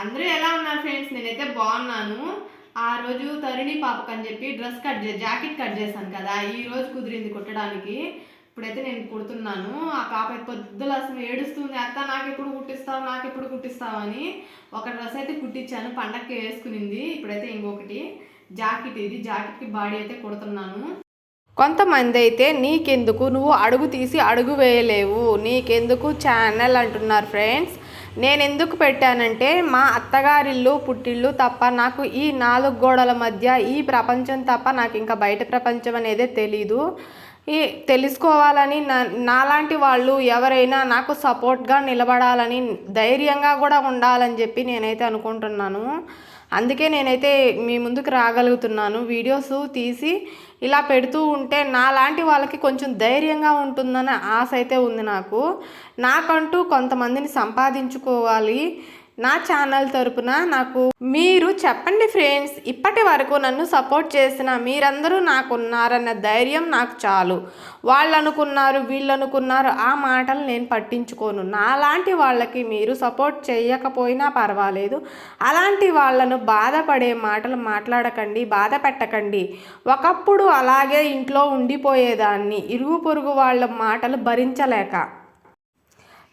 అందరూ ఎలా ఉన్నారు ఫ్రెండ్స్? నేనైతే బాగున్నాను. ఆ రోజు తరుణి పాపకు అని చెప్పి డ్రెస్ కట్ చే జాకెట్ కట్ చేశాను కదా. ఈ రోజు కుదిరింది కుట్టడానికి. ఇప్పుడైతే నేను కుడుతున్నాను. ఆ పాప పొద్దులు పొద్దుల అసలు ఏడుస్తుంది అత్త నాకు ఎప్పుడు కుట్టిస్తావు నాకు ఎప్పుడు కుట్టిస్తావు అని ఒక డ్రెస్ అయితే కుట్టించాను. పండక్కి వేసుకునింది. ఇప్పుడైతే ఇంకొకటి జాకెట్ ఇది. జాకెట్కి బాడీ అయితే కుడుతున్నాను. కొంతమంది అయితే నీకెందుకు? నువ్వు అడుగు తీసి అడుగు వేయలేవు. నీకెందుకు ఛానల్ అంటున్నారు ఫ్రెండ్స్. నేను ఎందుకు పెట్టానంటే మా అత్తగారిల్లు పుట్టిల్లు తప్ప నాకు ఈ నాలుగు గోడల మధ్య ఈ ప్రపంచం తప్ప నాకు ఇంకా బయట ప్రపంచం అనేది తెలీదు. ఈ తెలుసుకోవాలని నా నాలాంటి వాళ్ళు ఎవరైనా నాకు సపోర్ట్గా నిలబడాలని ధైర్యంగా కూడా ఉండాలని చెప్పి నేనైతే అనుకుంటున్నాను. అందుకే నేనైతే మీ ముందుకు రాగలుగుతున్నాను. వీడియోస్ తీసి ఇలా పెడుతూ ఉంటే నాలాంటి వాళ్ళకి కొంచెం ధైర్యంగా ఉంటుందన్న ఆశ అయితే ఉంది నాకు. నాకంటూ కొంతమందిని సంపాదించుకోవాలి. నా ఛానల్ తరపున నాకు మీరు చెప్పండి ఫ్రెండ్స్. ఇప్పటి వరకు నన్ను సపోర్ట్ చేసిన మీరందరూ నాకు ఉన్నారన్న ధైర్యం నాకు చాలు. వాళ్ళు అనుకున్నారు వీళ్ళు అనుకున్నారు ఆ మాటలు నేను పట్టించుకోను. నాలాంటి వాళ్ళకి మీరు సపోర్ట్ చేయకపోయినా పర్వాలేదు. అలాంటి వాళ్ళను బాధపడే మాటలు మాట్లాడకండి బాధ పెట్టకండి. ఒకప్పుడు అలాగే ఇంట్లో ఉండిపోయేదాన్ని. ఇరుగు పొరుగు వాళ్ళ మాటలు భరించలేక.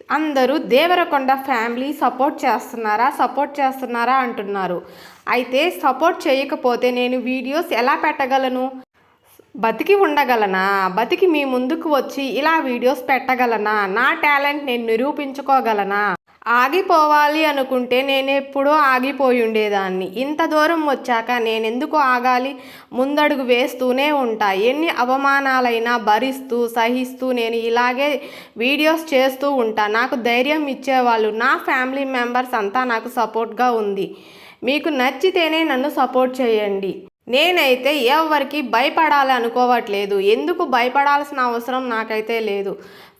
అందరూ దేవరకొండ ఫ్యామిలీ సపోర్ట్ చేస్తున్నారా సపోర్ట్ చేస్తున్నారా అంటున్నారు. అయితే సపోర్ట్ చేయకపోతే నేను వీడియోస్ ఎలా పెట్టగలను? బతికి ఉండగలనా? బతికి మీ ముందుకు వచ్చి ఇలా వీడియోస్ పెట్టగలనా? నా టాలెంట్ నేను నిరూపించుకోగలనా? ఆగిపోవాలి అనుకుంటే నేను ఎప్పుడూ ఆగిపోయి ఉండేదాన్ని ఇంత దూరం వచ్చాక నేను ఎందుకు ఆగాలి? ముందడుగు వేస్తూనే ఉంటా. ఎన్ని అవమానాలైనా భరిస్తూ సహిస్తూ నేను ఇలాగే వీడియోస్ చేస్తూ ఉంటా. నాకు ధైర్యం ఇచ్చేవాళ్ళు నా ఫ్యామిలీ మెంబర్స్ అంతా నాకు సపోర్ట్గా ఉంది. మీకు నచ్చితేనే నన్ను సపోర్ట్ చేయండి. నేనైతే ఎవరికి భయపడాలి అనుకోవట్లేదు. ఎందుకు భయపడాల్సిన అవసరం నాకైతే లేదు.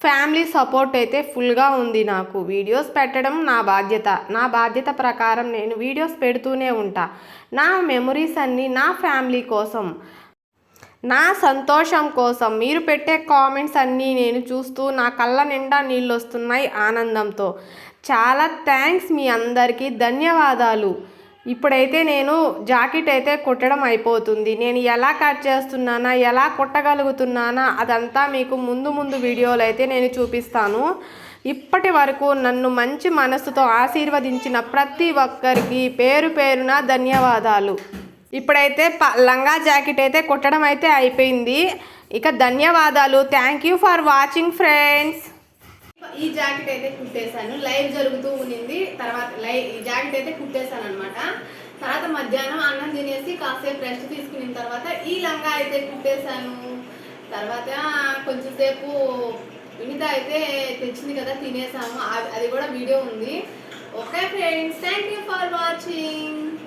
ఫ్యామిలీ సపోర్ట్ అయితే ఫుల్గా ఉంది నాకు. వీడియోస్ పెట్టడం నా బాధ్యత. నా బాధ్యత ప్రకారం నేను వీడియోస్ పెడుతూనే ఉంటా. నా మెమరీస్ అన్నీ నా ఫ్యామిలీ కోసం. నా సంతోషం కోసం. మీరు పెట్టే కామెంట్స్ అన్నీ నేను చూస్తూ నా కళ్ళ నిండా నీళ్ళు వస్తున్నాయి ఆనందంతో. చాలా థ్యాంక్స్ మీ అందరికీ. ధన్యవాదాలు. ఇప్పుడైతే నేను జాకెట్ అయితే కుట్టడం అయిపోతుంది. నేను ఎలా కట్ చేస్తున్నానా ఎలా కుట్టగలుగుతున్నానా అదంతా మీకు ముందు ముందు వీడియోలు అయితే నేను చూపిస్తాను. ఇప్పటి వరకు నన్ను మంచి మనసుతో ఆశీర్వదించిన ప్రతి ఒక్కరికి పేరు పేరున ధన్యవాదాలు. ఇప్పుడైతే ప లంగా జాకెట్ అయితే కుట్టడం అయితే అయిపోయింది. ఇక ధన్యవాదాలు. Thank you for watching friends. ఈ జాకెట్ అయితే కుట్టేశాను. లైవ్ జరుగుతూ ఉన్నింది. తర్వాత లైవ్ ఈ జాకెట్ అయితే కుట్టేశాను అనమాట తర్వాత మధ్యాహ్నం అన్నం తినేసి కాసేపు రెస్ట్ తీసుకున్న తర్వాత ఈ లంగా అయితే కుట్టేశాను. తర్వాత కొంచెం సేపు వినిత అయితే తెచ్చింది కదా తినేసాము అది- అది కూడా వీడియో ఉంది. Okay friends thank you for watching.